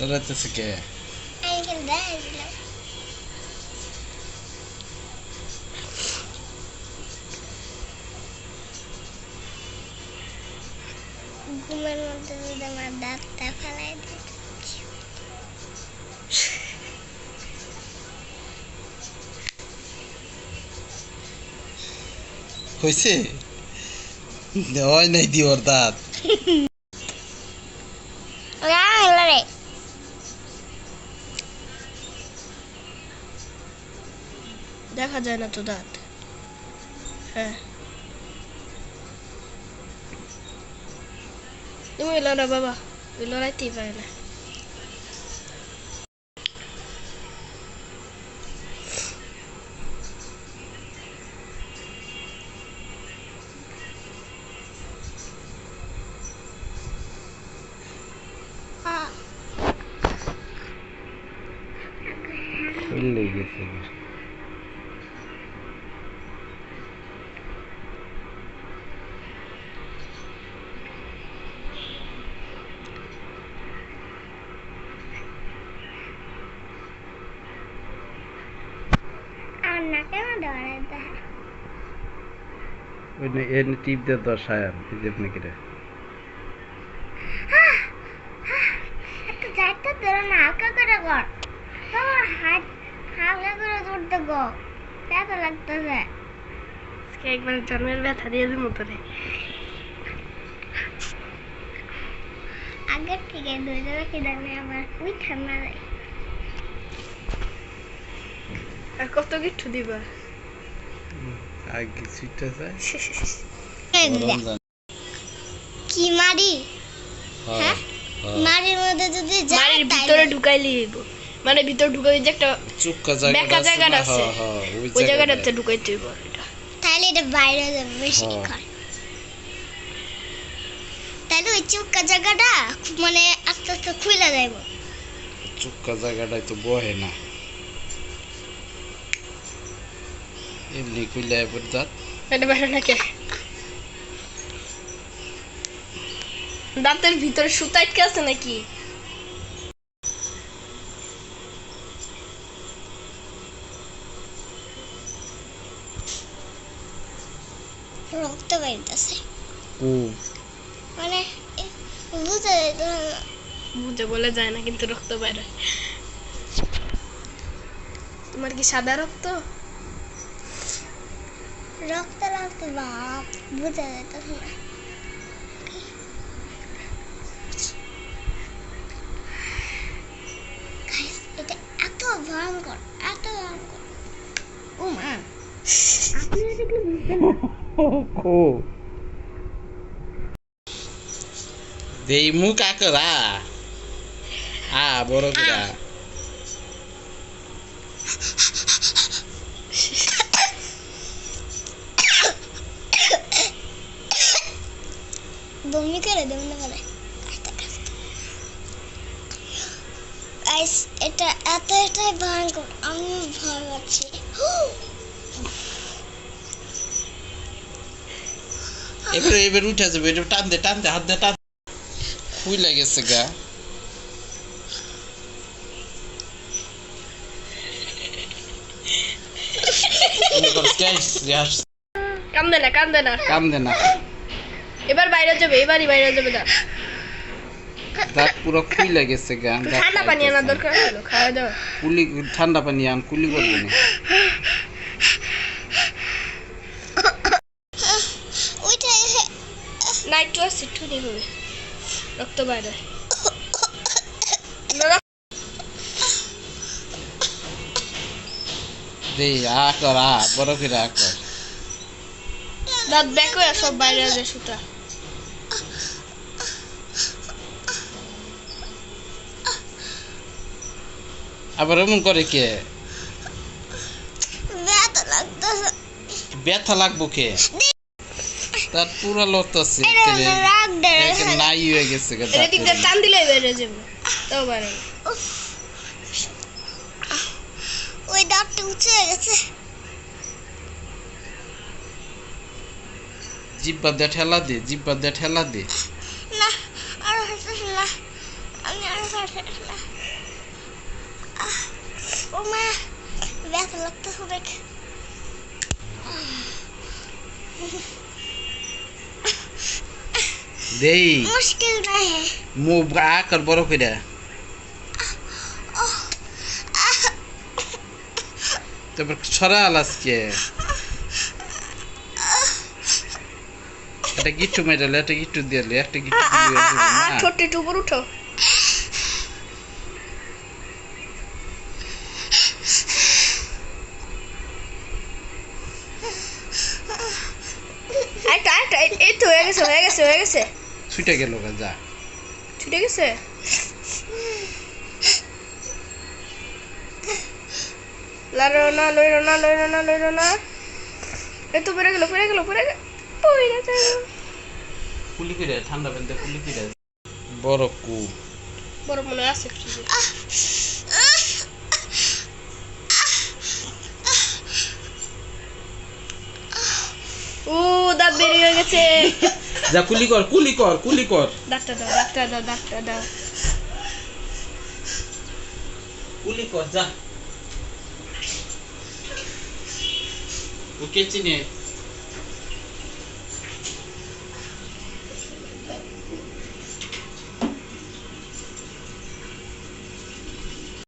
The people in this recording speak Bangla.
লড়াইতেছে কে আঙ্কেল দেয় দিল ঘুমের মধ্যে যদি আমার দাঁতটা ফেলাই দিই হয়েছে দেওয়াই নাই দিওর দাঁত দেখা যায় না তো দাঁত। হ্যাঁ। তুমি এলো না বাবা ওই লড়াইতেই পারে না। চলে গেছে। ওই নে- টিপ দিয়ে দশায় এই যে আপনি কিরে একটু চারটা না হালকা করে কর। তোমার হাত হালকা করে ধরতে গো ব্যথা লাগতেছে। আজকে একবার জন্মের ব্যথা দিয়ে দিন মতো রে আগের থেকে দুই জায়গা কি জানি আমার ওই ঠান্ডা দেয় আর কত কিচ্ছু দিবা? আগে সুইটটা যায় কি মারি? হ্যাঁ হ্যাঁ? মারির মধ্যে যদি যায় তাইলে- ভিতরে ঢুকাইলি হইব। মানে ভিতরে ঢুকাই যে একটা চুক্কা বেঁকা জায়গাটা জায়গাটা আছে। আছে। না? হ্যাঁ, ওই ওই জায়গাটাতে ঢুকাইতে হইব এটা। তাহলে এটা বাইরে যাবে বেশি। খায় তাহলে ওই চুক্কা জায়গাটা মানে আস্তে আস্তে খুলে যাইব। চুক্কা জায়গাটায় তো বহে না। এমনি কইলে এবার দাঁত এটা বেড়ে নাকি দাঁতের ভিতরে সুতা আটকে আছে নাকি রক্ত বাইরতেছে ও মানে এ, বুঝা বুঝে বলে যায় না কিন্তু রক্ত বাইরে তোমার কি সাদা রক্ত রক্ত রক্ত বাপ বুঝা যাইতো না Guys, এটা এত ভয়ঙ্কর এত ভয়ঙ্কর ও মা আপনারা দেখলে বুঝবেন না ও দেই মুখ আকরা আ বড় করে বমি করে দেব না গাইস এটা এত এটাই ভয়ঙ্কর। আমি ভয় পাচ্ছি। এবার এবার উঠে যাবে এটা টান দে টান দে হাত দে টান খুই লাগেছে গা। কান্দে না কান্দে না। কাম দে না। এবার বাইরে যাবে এবারই বাইরে যাবে দাঁত দাঁত পুরো খুই লাগেছে গা দাঁত ঠান্ডা পানি খাইতেছে। দরকার হলো খাওয়া দাওয়া কুলি ঠান্ডা পানি আন কুলি করবে না। ওইটা না একটু আছে হবে। রক্ত বাইরে। দে আ কর আ বড় করে আ কর। দাঁত ব্যাক হয়ে সব বাইরে আছে সুতা। আবার এমন করে কে? ব্যথা লাগবো কে? তার পুরা লত আছে এটা রাগ দেয়। নাই হয়ে গেছে। টান দিলে বেড়ে যাবে। ওই দাঁতটা উঁচু হয়ে গেছে। জিব্বা দিয়ে ঠেলা দে জিব্বা দিয়ে ঠেলা দে। না আরও না। আমি আরও না। ও মা ব্যথা লাগতেছে অনেক দেই মুশকিল নাই মুভ আ কর বড় কইরা তারপর ছড়া আলাসকে এটা গিট্টু মেটালে একটা গিট্টু দিলে একটা গিট্টু না ঠোঁটে একটু উপর উঠো। গেছে হয়ে গেছে হয়ে গেছে। ছুটে গেল যা। ছুটে গেছে? না না না না তো পড়ে গেল পড়ে গেল পড়ে গেল পড়ে গেল কুলি করে ঠান্ডা পেনতে কুলি করে বড় কু। বড় মনে আছে ও দাঁত বেরিয়ে হয়ে গেছে। যা কুলি কর কুলি কর কুলি কর। ডাক্তার দাও ডাক্তার দাও ডাক্তার দাও। কুলি কর যা। ওকে চিনে।